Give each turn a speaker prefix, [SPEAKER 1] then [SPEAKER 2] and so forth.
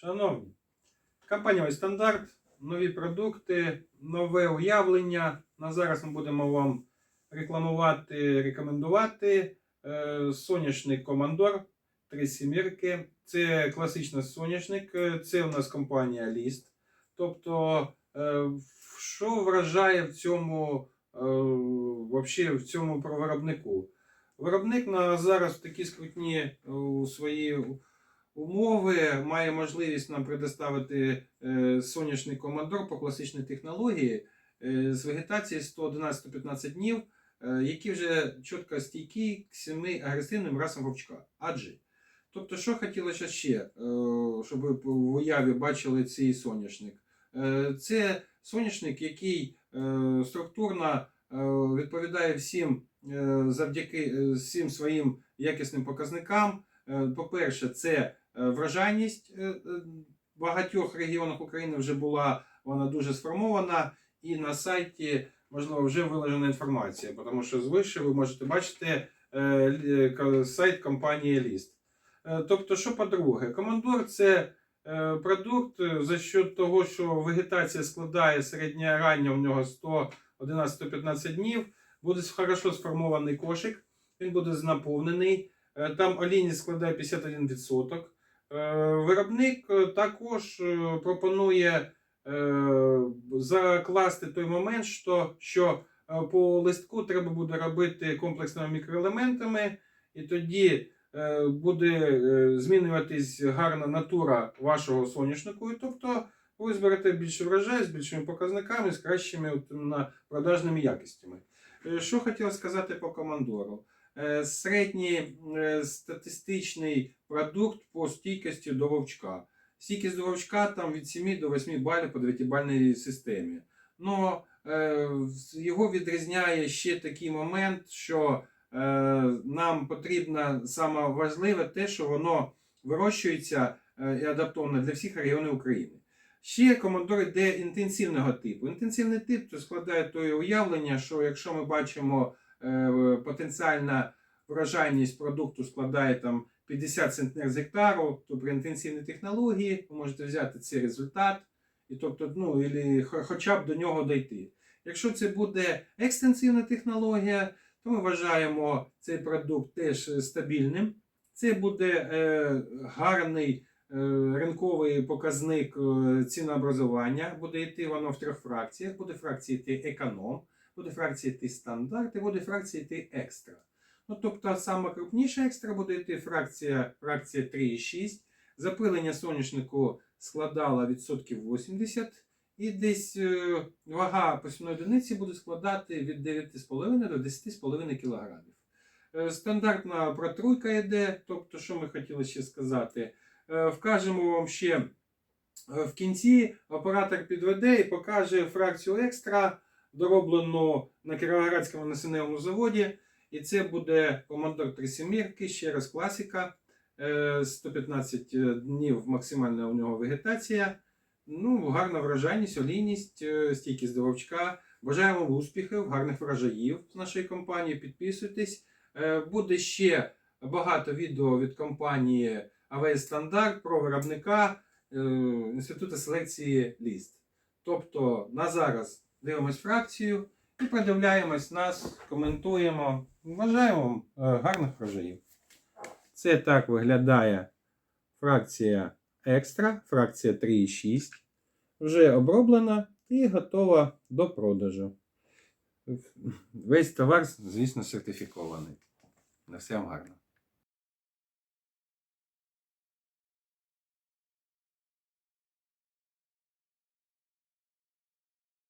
[SPEAKER 1] Шановні, компанія стандарт, нові продукти, нове уявлення. На зараз ми будемо вам рекламувати, рекомендувати е, соняшник Командор 3 сімірки. Це класичний соняшник, е, це у нас компанія Ліст. Тобто, е, що вражає в цьому, вообще в цьому виробнику? Виробник на зараз такі скрутні у свої умови має можливість нам предоставити е, сонячний командор по класичній технології е, з вегетації 111-115 днів, е, які вже чітко стійкі к семи агресивним расам вовчка. Адже. Тобто, що хотілося ще, щоб ви в уяві бачили цей соняшник? Це соняшник, який структурно відповідає всім завдяки всім своїм якісним показникам. Е, По-перше, це е, врожайність е, е, в багатьох регіонах України вже була вона дуже сформована, і на сайті можливо вже виложена інформація, тому що звише ви можете бачити сайт компанії Ліст. Тобто, що по-друге, командор це продукт за счет того, що вегетація складає середня рання у нього 111-115 днів, буде хорошо сформований кошик, він буде наповнений. Е, Там олійність складає 51%. Е, Виробник е, також пропонує закласти той момент, що, що по листку треба буде робити комплексними мікроелементами, і тоді буде змінюватись гарна натура вашого соняшнику. І тобто ви зберете більше врожай з більшими показниками, з кращими продажними якостями. Що хотів сказати по командору? Е, Середній е, статистичний продукт по стійкості до вовчка. Стійкість до вовчка там від 7 до 8 балів по 9-бальній системі. Но е, його відрізняє ще такий момент, що нам потрібно саме важливе те, що воно вирощується і адаптовано для всіх регіонів України. Ще командор йде інтенсивного типу. Інтенсивний тип то складає те уявлення, що якщо ми бачимо потенціальна врожайність продукту складає там 50 центнер з гектару, то при інтенсивній технології ви можете взяти цей результат і тобто, ну, хо- хоча б до нього дійти. Якщо це буде екстенсивна технологія, то ми вважаємо цей продукт теж стабільним. Це буде е, гарний е, ринковий показник е, цінообразування. Буде йти воно в трьох фракціях. Буде фракція йти економ, буде фракція йти стандарт і буде фракція йти екстра. Ну, тобто, саме крупніша екстра буде йти фракція, фракція 3,6. Запилення соняшнику складало відсотків 80, і десь е, вага посівної одиниці буде складати від 9,5 до 10,5 кг. Е, Стандартна протруйка йде, тобто, що ми хотіли ще сказати, Е, вкажемо вам ще в кінці, оператор підведе і покаже фракцію екстра, дороблену на Кіровоградському насінневому заводі. І це буде командор 3 сімірки, ще раз класика. Е, 115 днів максимальна у нього вегетація. Ну, гарна врожайність, олійність, е, стійкість до вовчка. Бажаємо успіхів, гарних врожаїв з нашої компанії. Підписуйтесь. Е, Буде ще багато відео від компанії АВС Стандарт про виробника е, Інституту селекції ліст. Тобто на зараз дивимось фракцію і продивляємось нас, коментуємо. Бажаємо вам е, гарних врожаїв. Це так виглядає фракція екстра, фракція 3,6. Вже оброблена і готова до продажу. Весь товар, звісно, сертифікований. На все вам гарно.